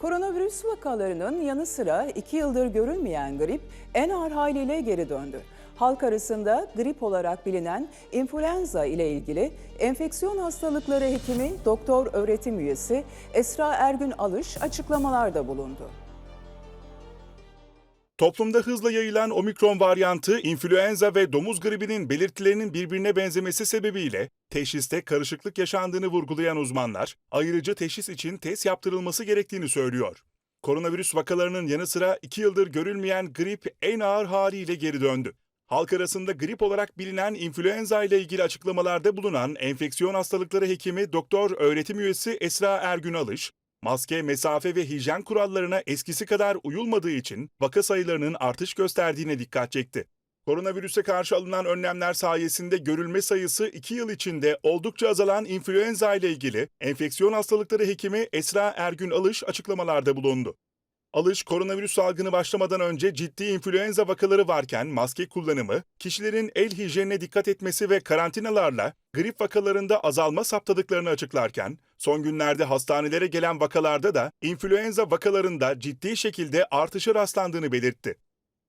Koronavirüs vakalarının yanı sıra iki yıldır görülmeyen grip en ağır haliyle geri döndü. Halk arasında grip olarak bilinen influenza ile ilgili enfeksiyon hastalıkları hekimi doktor öğretim üyesi Esra Ergün Alış açıklamalarda bulundu. Toplumda hızla yayılan omikron varyantı, influenza ve domuz gribinin belirtilerinin birbirine benzemesi sebebiyle teşhiste karışıklık yaşandığını vurgulayan uzmanlar, ayrıca teşhis için test yaptırılması gerektiğini söylüyor. Koronavirüs vakalarının yanı sıra 2 yıldır görülmeyen grip en ağır haliyle geri döndü. Halk arasında grip olarak bilinen influenza ile ilgili açıklamalarda bulunan enfeksiyon hastalıkları hekimi doktor öğretim üyesi Esra Ergün Alış, maske, mesafe ve hijyen kurallarına eskisi kadar uyulmadığı için vaka sayılarının artış gösterdiğine dikkat çekti. Koronavirüse karşı alınan önlemler sayesinde görülme sayısı 2 yıl içinde oldukça azalan influenza ile ilgili enfeksiyon hastalıkları hekimi Esra Ergün Alış açıklamalarda bulundu. Alış, koronavirüs salgını başlamadan önce ciddi influenza vakaları varken maske kullanımı, kişilerin el hijyenine dikkat etmesi ve karantinalarla grip vakalarında azalma saptadıklarını açıklarken, son günlerde hastanelere gelen vakalarda da influenza vakalarında ciddi şekilde artışa rastlandığını belirtti.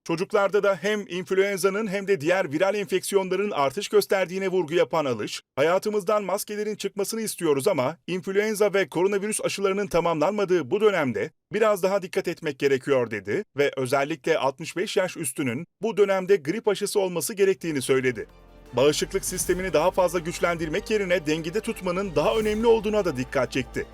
Çocuklarda da hem influenza'nın hem de diğer viral enfeksiyonların artış gösterdiğine vurgu yapan Alış, hayatımızdan maskelerin çıkmasını istiyoruz ama influenza ve koronavirüs aşılarının tamamlanmadığı bu dönemde biraz daha dikkat etmek gerekiyor dedi ve özellikle 65 yaş üstünün bu dönemde grip aşısı olması gerektiğini söyledi. Bağışıklık sistemini daha fazla güçlendirmek yerine dengede tutmanın daha önemli olduğuna da dikkat çekti.